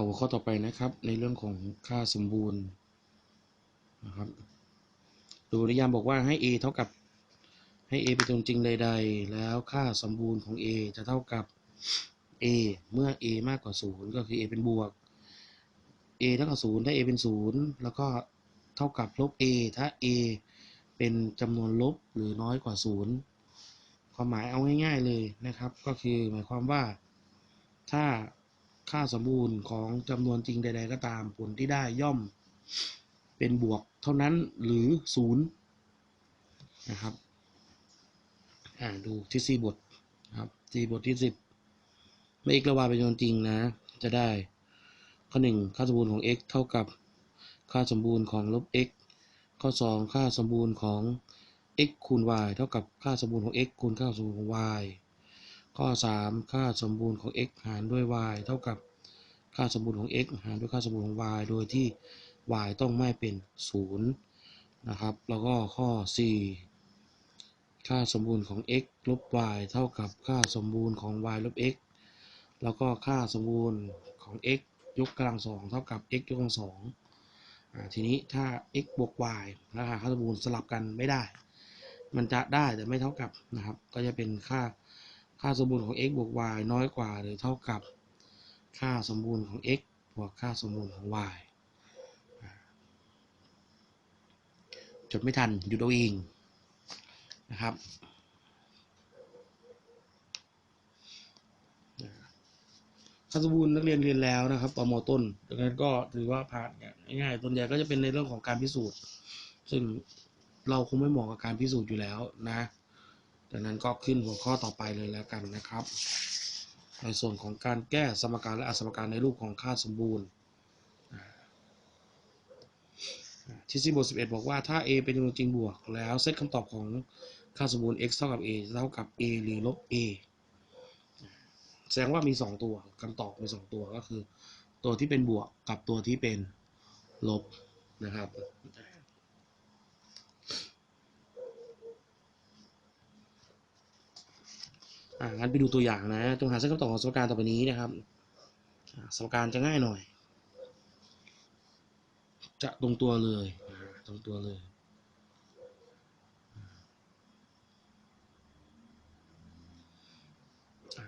เอาหัวข้อต่อไปนะครับ ในเรื่องของค่าสมบูรณ์นะครับดูนิยามบอกว่าให้ a เท่ากับให้ a เป็นตัวจริงใด ๆ แล้วค่าสมบูรณ์ของ a จะเท่ากับ a เมื่อ a มากกว่า 0 ก็คือ a เป็นบวก a เท่ากับ 0 ถ้า a เป็น 0 แล้วก็เท่ากับลบ a ถ้า a เป็นจำนวนลบหรือน้อยกว่า 0 ความหมายเอาง่ายๆเลยนะครับ ก็คือหมายความว่าถ้า ค่าสมบูรณ์ของจำนวนจริงใด ๆ ก็ตาม ผลที่ได้ย่อมเป็นบวกเท่านั้นหรือ0นย์นะครับดูที่สี่บทครับสี่บทที่10เมื่อ x และ y เป็นจำนวนจริงนะ จะได้ข้อ1ค่าสมบูรณ์ของ x เท่ากับค่าสมบูรณ์ของลบ x ข้อ 2 ค่าสมบูรณ์ของ x คูณ y เท่ากับค่าสมบูรณ์ของ x คูณค่าสมบูรณ์ของ y ข้อ 3 ค่าสมบูรณ์ของ x หารด้วย y เท่ากับค่าสมบูรณ์ของ x หารด้วยค่าสมบูรณ์ของ y โดยที่ y ต้องไม่เป็น 0 นะครับ แล้วก็ข้อ 4 ค่าสมบูรณ์ของ x ลบ y เท่ากับค่าสมบูรณ์ของ y ลบ x แล้วก็ค่าสมบูรณ์ของ x ยกกำลังสองเท่ากับ x ยกกำลังสองทีนี้ถ้า x บวก y นะฮะค่าสมบูรณ์สลับกันไม่ได้ มันจะได้แต่ไม่เท่ากับนะครับ ก็จะเป็นค่า ค่าสมบูรณ์ของ x บวก y น้อยกว่าหรือเท่ากับค่าสมบูรณ์ของ x บวกค่าสมบูรณ์ของ y จดไม่ทันหยุดเอาเองนะครับค่าสมบูรณ์นักเรียนเรียนแล้วนะครับตอนมต้นดังนั้นก็ถือว่าผ่านง่ายๆส่วนใหญ่ก็จะเป็นในเรื่องของการพิสูจน์ ซึ่งเราคงไม่เหมาะกับการพิสูจน์อยู่แล้วนะ ดังนั้นก็ขึ้นหัวข้อต่อไปเลยแล้วกันนะครับ ในส่วนของการแก้สมการและอสมการในรูปของค่าสมบูรณ์ที่สี่บทสิบเอ็ดบอกว่าถ้า a เป็นจำนวนจริงบวก แล้วเซตคำตอบของค่าสมบูรณ์ x เท่ากับ a เท่ากับ a หรือลบ a แสดงว่ามี 2 ตัวคำตอบมี 2 ตัวก็คือ ตัวที่เป็นบวกกับตัวที่เป็นลบนะครับอ่า งั้นไปดูตัวอย่างนะจงหาเส้นคำตอบของสมการต่อไปนี้นะครับสมการจะง่ายหน่อย จะตรงตัวเลยตรงตัวเลย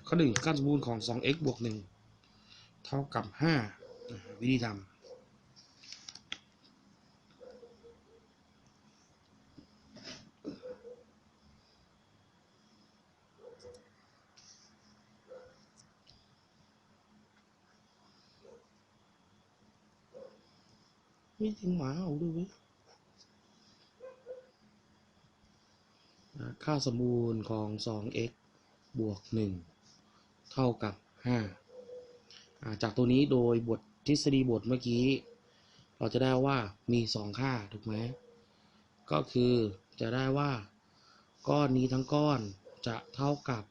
ข้อหนึ่งค่าสมบูรณ์ของ 2x บวก1เท่ากับ 5 วิธีทำ ไม่จริงหมาเอาด้วยค่าสมบูรณ์ของ 2x บวก 1 เท่ากับ 5 จากตัวนี้โดยบททฤษฎีบทเมื่อกี้ เราจะได้ว่ามี 2 ค่า ถูกไหม ก็คือจะได้ว่า ก้อนนี้ทั้งก้อนจะเท่ากับ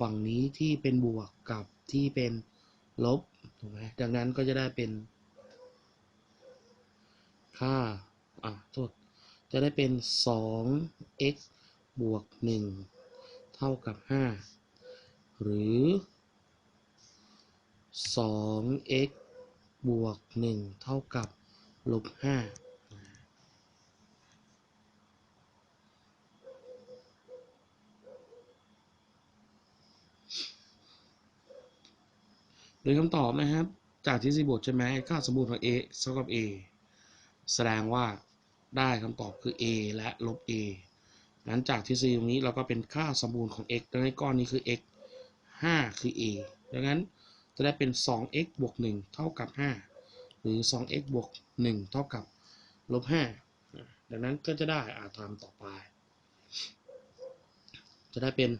ฝั่งนี้ที่เป็นบวกกับที่เป็นลบ ถูกไหมดังนั้นก็จะได้เป็น ค่าอะโทษจะได้เป็น 2x บวก 1 เท่ากับ 5 หรือ 2x บวก 1 เท่ากับลบ5โดยคำตอบนะครับ จากที่สีบทใช่ไหมค่าสมบูรณ์ของ a เท่ากับ a แสดงว่าได้คำตอบคือ a และลบ a นั้นจากทฤษฎีตรงนี้เราก็เป็นค่าสมบูรณ์ของ x ดังนั้นก้อนนี้คือ x 5 คือ a ดังนั้นจะได้เป็น 2x บวก 1 เท่ากับ 5 หรือ 2x บวก 1 เท่ากับลบ 5 ดังนั้นก็จะได้อาทำต่อไป จะได้เป็น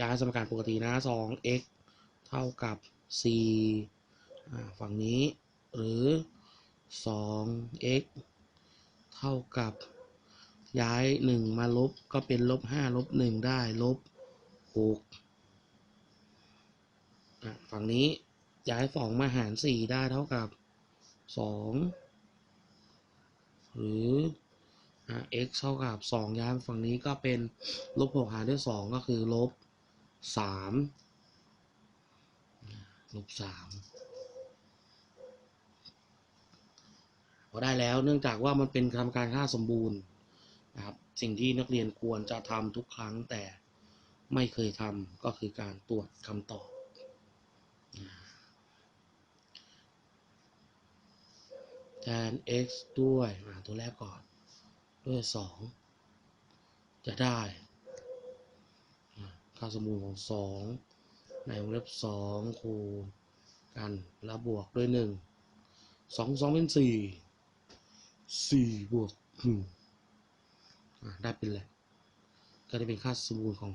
ย้ายสมการปกตินะ 2x เท่ากับ 4 ฝั่งนี้หรือ 2x เท่ากับย้าย 1 มาลบก็เป็นลบ5ลบ1ได้ลบ6ฝั่งนี้ย้าย 2 มาหาร 4 ได้เท่ากับ 2 หรือ x เท่ากับ 2 ย้ายฝั่งนี้ก็เป็นลบ6หารด้วย 2 ก็คือลบ3ลบ3 พอได้แล้ว เนื่องจากว่ามันเป็นทำการค่าสมบูรณ์นะครับ สิ่งที่นักเรียนควรจะทำทุกครั้งแต่ไม่เคยทำก็คือการตรวจคำตอบ แทน x ด้วยตัวแรกก่อน ด้วย 2 จะได้ค่าสมบูรณ์ของ 2 ในวงเล็บ2คูณกันแล้วบวกด้วย 1 2 2 เป็น 4 4บวก1อ่าได้เป็นแหละก็จะเป็นค่าสมมูลของ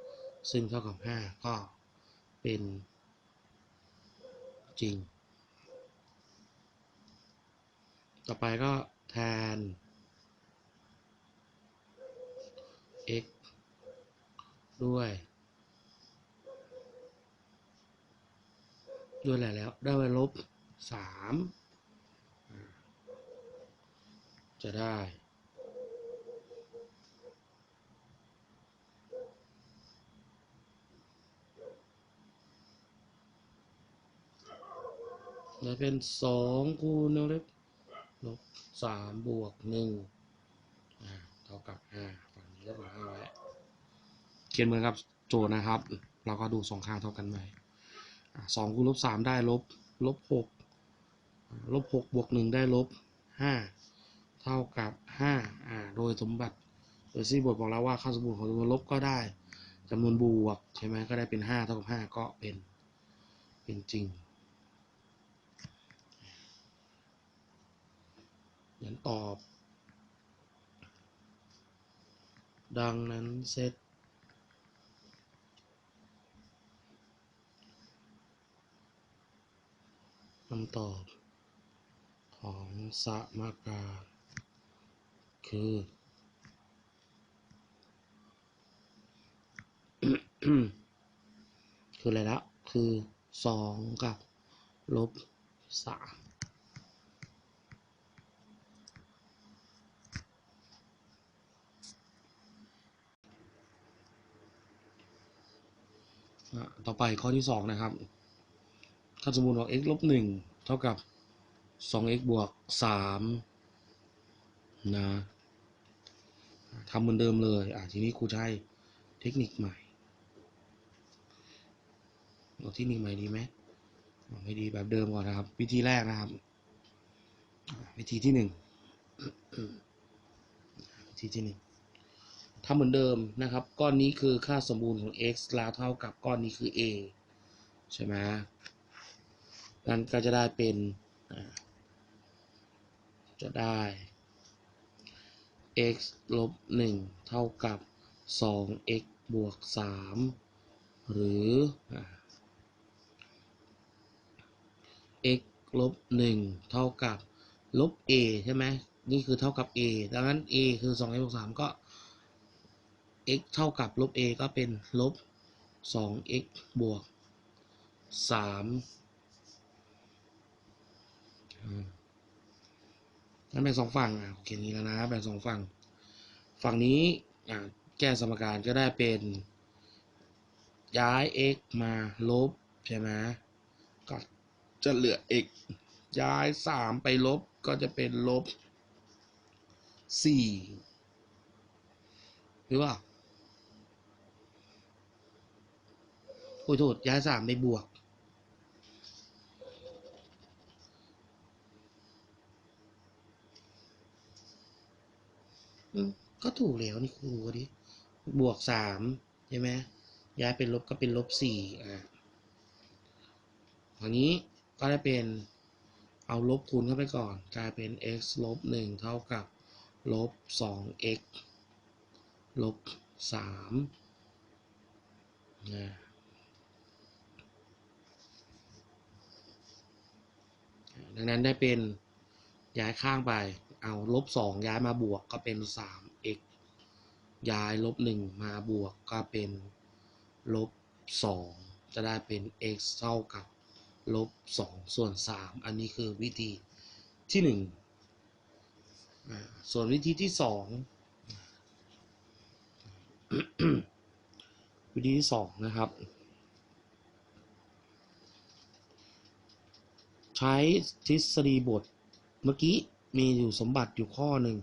5ซึ่งเท่ากับ5ก็เป็นจริง ต่อไปก็แทน x ด้วย ด้วยอะไรแล้ว ได้ไว้ลบสาม จะได้ได้เป็นสองคูณเล็บลบสามบวกหนึ่งเท่ากับห้าฝั่งนี้ก็บวกห้าไว้เขียนเหมือนกับโจทย์นะครับ เราก็ดูสองข้างเท่ากันไหมสองคูณลบสามได้ลบลบหกลบหกบวกหนึ่งได้ลบห้า เท่ากับห้าอ่าโดยสมบัติโดยซี่บทบอกแล้วว่าค่าสมบูรณ์ของจำนวนลบก็ได้จำนวนบวกใช่ไหมก็ได้เป็นห้าเท่ากับห้าก็เป็นเป็นจริงยันตอบ ดังนั้นเซตคำตอบของสมการ คือ คืออะไรละคือสองกับลบสามต่อไปข้อที่สองนะครับค่าสมมูลของ x ลบหนึ่งเท่ากับสอง x บวกสามนะ ทำเหมือนเดิมเลย อะทีนี้ครูใช้เทคนิคใหม่เอาเทคนิคใหม่ดีไหมไม่ดีแบบเดิมก่อนนะครับ วิธีแรกนะครับ วิธีที่หนึ่งวิธีที่หนึ่งทำเหมือนเดิมนะครับ ก้อนนี้คือค่าสมบูรณ์ของ x แล้วเท่ากับก้อนนี้คือ a ใช่ไหมนั่นก็จะได้เป็นจะได้ x ลบ1เท่ากับ 2x บวก3หรืออ่า x ลบ1เท่ากับลบ a ใช่ไหมนี่คือเท่ากับ a ดังนั้น a คือ 2x บวก3ก็ x เท่ากับลบ a ก็เป็นลบ 2x บวก3 อืมงั้นแบ่งสองฝั่งอะเขียนนี้แล้วนะแบ่งสองฝั่ง ฝั่งนี้อะแก้สมการก็ได้เป็นย้าย x มาลบใช่ไหมก็จะเหลือ x ย้าย 3 ไปลบก็จะเป็นลบ 4 หรือเปล่าโอ้ยโทษย้ายสามไปบวก ก็ถูกแล้วนี่ครูดิบวกสามใช่ไหมย้ายเป็นลบก็เป็นลบสี่อะอันนี้ก็ได้เป็นเอาลบคูณเข้าไปก่อน กลายเป็น x ลบหนึ่งเท่ากับลบสอง x ลบสามนะดังนั้นได้เป็นย้ายข้างไป เอาลบสองย้ายมาบวกก็เป็นสาม x ย้ายลบหนึ่งมาบวกก็เป็นลบสองจะได้เป็น x เท่ากับลบสองส่วนสามอันนี้คือวิธีที่หนึ่งส่วนวิธีที่สองวิธีที่สองนะครับ ใช้ทฤษฎีบทเมื่อกี้ มีอยู่สมบัติอยู่ข้อหนึ่ง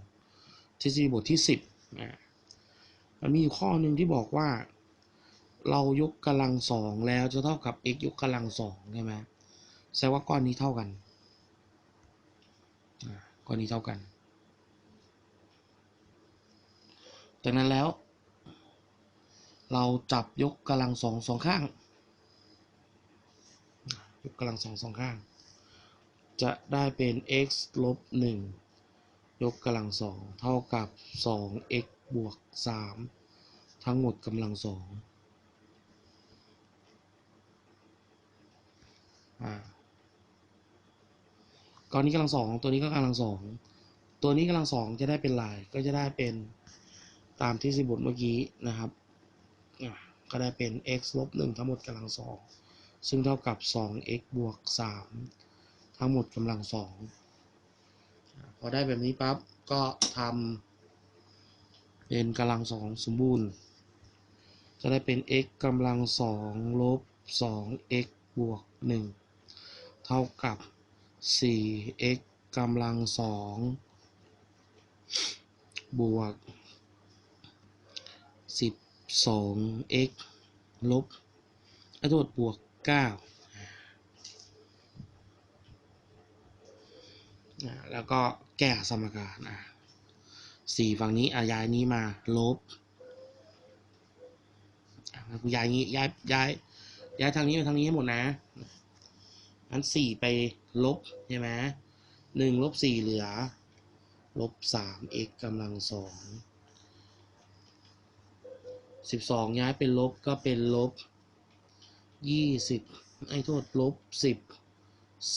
ทฤษฎีบทที่สิบนะมันมีอยู่ข้อหนึ่งที่บอกว่า เรายกกำลังสองแล้วจะเท่ากับ x ยกกำลังสองใช่ไหมแสดงว่าก้อนนี้เท่ากันอ่าก้อนนี้เท่ากันจากนั้นแล้ว เราจับยกกำลังสองสองข้าง ยกกำลังสองสองข้าง จะได้เป็น x ลบหนึ่งยกกำลังสองเท่ากับสอง x บวกสามทั้งหมดกำลังสองอ่าก้อนนี้กำลังสองตัวนี้ก็กำลังสองตัวนี้กำลังสองจะได้เป็นลายก็จะได้เป็นตามที่สิบทเมื่อกี้นะครับก็ได้เป็น x ลบหนึ่งทั้งหมดกำลังสองซึ่งเท่ากับ 2x บวก3 ทั้งหมดกำลังสองพอได้แบบนี้ปั๊บก็ทำเป็นกำลังสองสมบูรณ์ จะได้เป็น x กำลังสองลบ 2x บวก 1 เท่ากับ 4x กำลังสองบวก 12x ลบอโทษบวก 9อ่า แล้วก็แก้สมการอะสี่ฝั่งนี้อะย้ายนี้มาลบย้ายงี้ย้ายย้ายย้ายทางนี้ไปทางนี้ให้หมดนะงั้นสี่ไปลบใช่ไหมหนึ่งลบสี่เหลือลบสาม x กำลังสองสิบสองย้ายเป็นลบก็เป็นลบยี่สิบไอ้โทษลบสิบ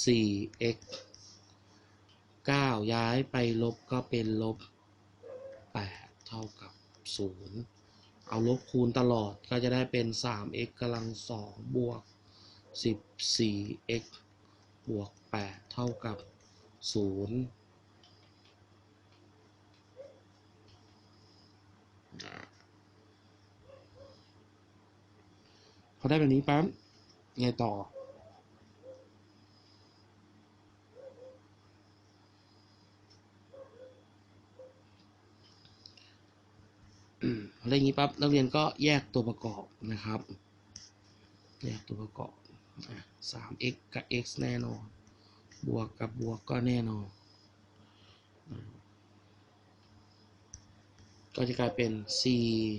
สี่ x เก้าย้ายไปลบก็เป็นลบแปดเท่ากับศูนย์เอาลบคูณตลอดก็จะได้เป็นสาม x กำลังสองบวกสิบสี่ x บวกแปดเท่ากับศูนย์พอได้แบบนี้ปั๊บไงต่อ อะไรอย่างนี้ปั๊บนักเรียนก็แยกตัวประกอบนะครับ แยกตัวประกอบสาม x กับ x แน่นอน บวกกับบวกก็แน่นอน ก็จะกลายเป็น c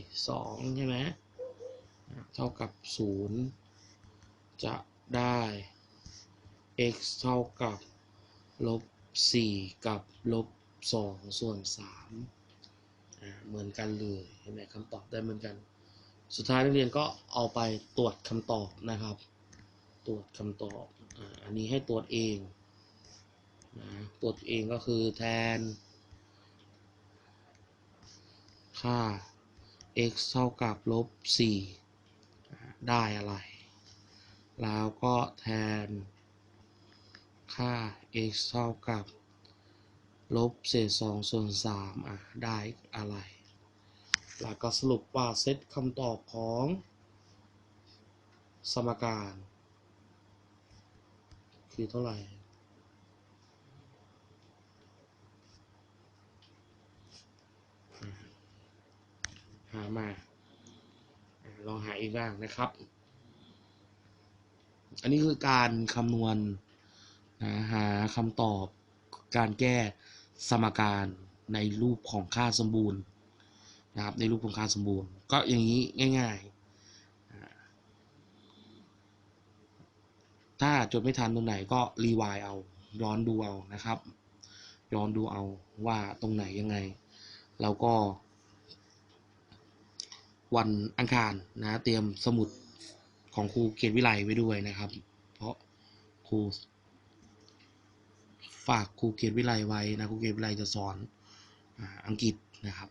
2ใช่ไหมเท่ากับ 0 จะได้ x เท่ากับลบ4กับลบ2ส่วน3 เหมือนกันเลยเห็นไหมคำตอบได้เหมือนกัน สุดท้ายนักเรียนก็เอาไปตรวจคำตอบนะครับ ตรวจคำตอบอันนี้ให้ตรวจเองนะตรวจเองก็คือแทน ค่า x เท่ากับลบ 4 ได้อะไร แล้วก็แทนค่า x เท่ากับ ลบเศษ2ส่วน3อะได้อะไร แล้วก็สรุปว่าเซตคำตอบของสมการ คือเท่าไหร่ หามาลองหาอีกบ้างนะครับ อันนี้คือการคำนวณนะหาคำตอบการแก้ สมการในรูปของค่าสมบูรณ์นะครับในรูปของค่าสมบูรณ์ ก็อย่างนี้ง่าย ๆ ถ้าจดไม่ทันตรงไหนก็รีวายเอาย้อนดูเอานะครับ ย้อนดูเอาว่าตรงไหนยังไง แล้วก็ วันอังคารนะ เตรียมสมุดของครูเกียรติวิไลไว้ด้วยนะครับ เพราะครู ฝากครูเกียรติวิไลไว้นะครูเกียรติวิไลจะสอนอังกฤษนะครับ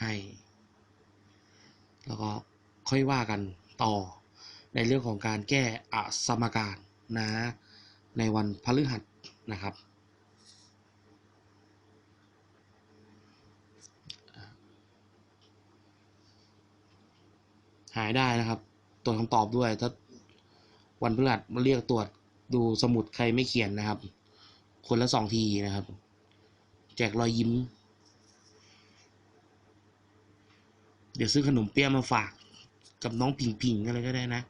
ให้ แล้วก็ค่อยว่ากันต่อในเรื่องของการแก้อสมการนะในวันพฤหัสนะครับหายได้นะครับ ตรวจคำตอบด้วย ถ้าวันพฤหัสมาเรียกตรวจ ดูสมุดใครไม่เขียนนะครับ คนละสองทีนะครับ แจกรอยยิ้ม เดี๋ยวซื้อขนมเปี๊ยะมาฝากกับน้องผิงผิงอะไรก็ได้นะ